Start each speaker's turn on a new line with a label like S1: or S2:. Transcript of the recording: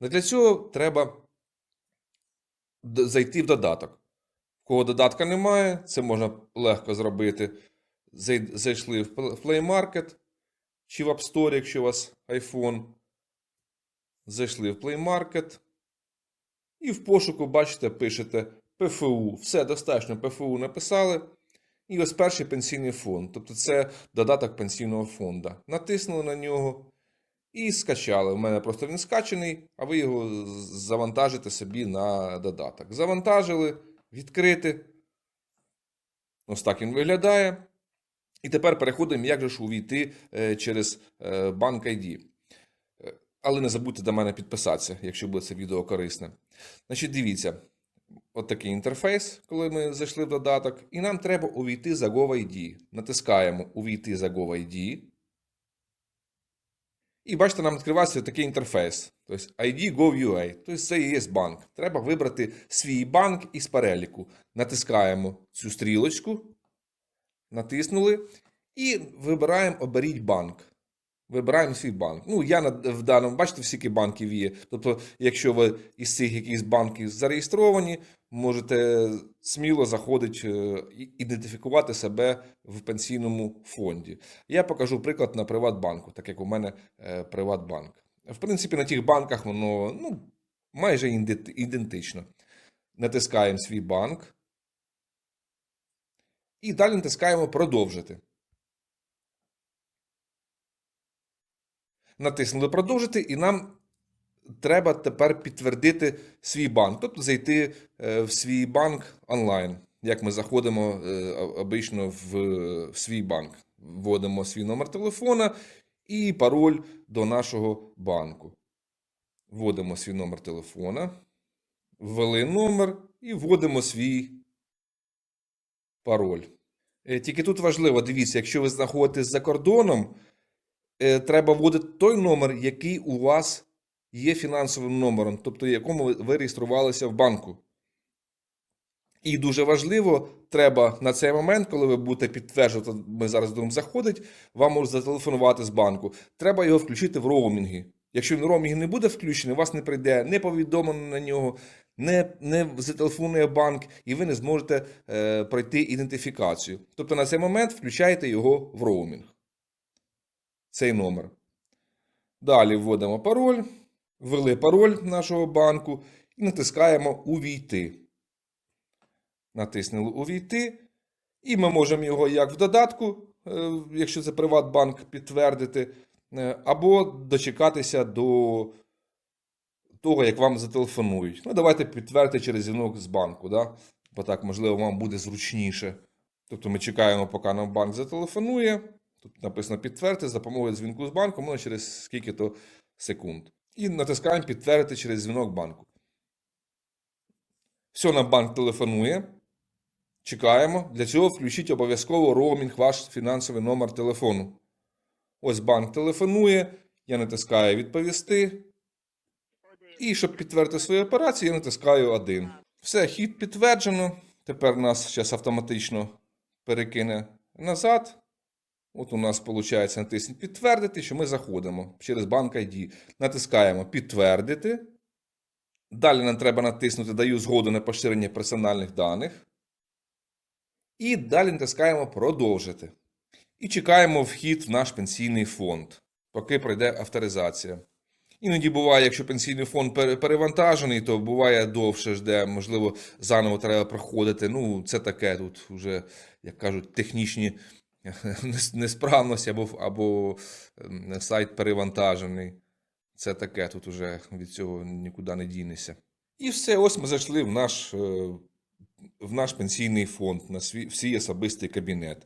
S1: Для цього треба зайти в додаток. Кого додатка немає, це можна легко зробити. Зайшли в Play Market чи в App Store, якщо у вас iPhone. Зайшли в Play Market. І в пошуку, бачите, пишете ПФУ. Все достатньо ПФУ написали. І ось перший пенсійний фонд. Тобто це додаток пенсійного фонду. Натиснули на нього і скачали. У мене просто він скачаний, а ви його завантажите собі на додаток. Завантажили, відкрити. Ось так він виглядає. І тепер переходимо, як же ж увійти е, через е, банк ID. Е, Але не забудьте до мене підписатися, якщо буде це відео корисне. Значить, дивіться, от такий інтерфейс, коли ми зайшли в додаток, і нам треба увійти за GovID. Натискаємо Увійти за GovID. І бачите, нам відкривається такий інтерфейс. Тобто ID Gov.ua. Тобто це і є банк. Треба вибрати свій банк із переліку. Натискаємо цю стрілочку, натиснули і вибираємо Оберіть банк. Вибираємо свій банк. Ну, я в даному, бачите, всі банків є. Тобто, якщо ви із цих якихось банків зареєстровані, можете сміло заходити, е, ідентифікувати себе в пенсійному фонді. Я покажу приклад на Приватбанку, так як у мене е, Приватбанк. В принципі, на тих банках воно ну, майже ідентично. Натискаємо свій банк. І далі натискаємо продовжити. Натиснули продовжити, і нам треба тепер підтвердити свій банк, тобто зайти е, в свій банк онлайн, як ми заходимо е, обично в, свій банк. Вводимо свій номер телефона і пароль до нашого банку. Вводимо свій номер телефона, ввели номер і вводимо свій пароль. Е, Тільки тут важливо, дивіться, якщо ви знаходитесь за кордоном, треба вводити той номер, який у вас є фінансовим номером, тобто якому ви- реєструвалися в банку. І дуже важливо, треба на цей момент, коли ви будете підтверджувати, ми зараз будемо заходити, вам можуть зателефонувати з банку. Треба його включити в роумінги. Якщо він в роумінгі не буде включений, у вас не прийде не повідомлення на нього, не, не зателефонує банк, і ви не зможете е, пройти ідентифікацію. Тобто на цей момент включаєте його в роумінг. Цей номер. Далі вводимо пароль, ввели пароль нашого банку і натискаємо Увійти. Натиснули Увійти. І ми можемо його як в додатку, е, якщо це Приватбанк, підтвердити, е, або дочекатися до того, як вам зателефонують. Ну, давайте підтвердити через дзвінок з банку, да? бо так, можливо, вам буде зручніше. Тобто ми чекаємо, поки нам банк зателефонує. Тут написано підтвердити за допомогою дзвінку з банку, можна через скільки-то секунд. І натискаємо підтвердити через дзвінок банку. Все, нам банк телефонує. Чекаємо. Для цього включіть обов'язково роумінг ваш фінансовий номер телефону. Ось банк телефонує. Я натискаю відповісти. І щоб підтвердити свою операцію, я натискаю 1. Все, хід підтверджено. Тепер нас зараз автоматично перекине назад. От у нас виходить натисніть підтвердити, що ми заходимо через банк ID. Натискаємо підтвердити. Далі нам треба натиснути Даю згоду на поширення персональних даних. І далі натискаємо Продовжити. І чекаємо вхід в наш пенсійний фонд, поки пройде авторизація. Іноді буває, якщо пенсійний фонд перевантажений, то буває довше жде, можливо, заново треба проходити. Ну, це таке тут вже, як кажуть, технічні нес- несправності або, або ем, сайт перевантажений. Це таке, тут уже від цього нікуди не дінешся. І все, ось ми зайшли в наш, е, в наш пенсійний фонд, на свій, в свій особистий кабінет.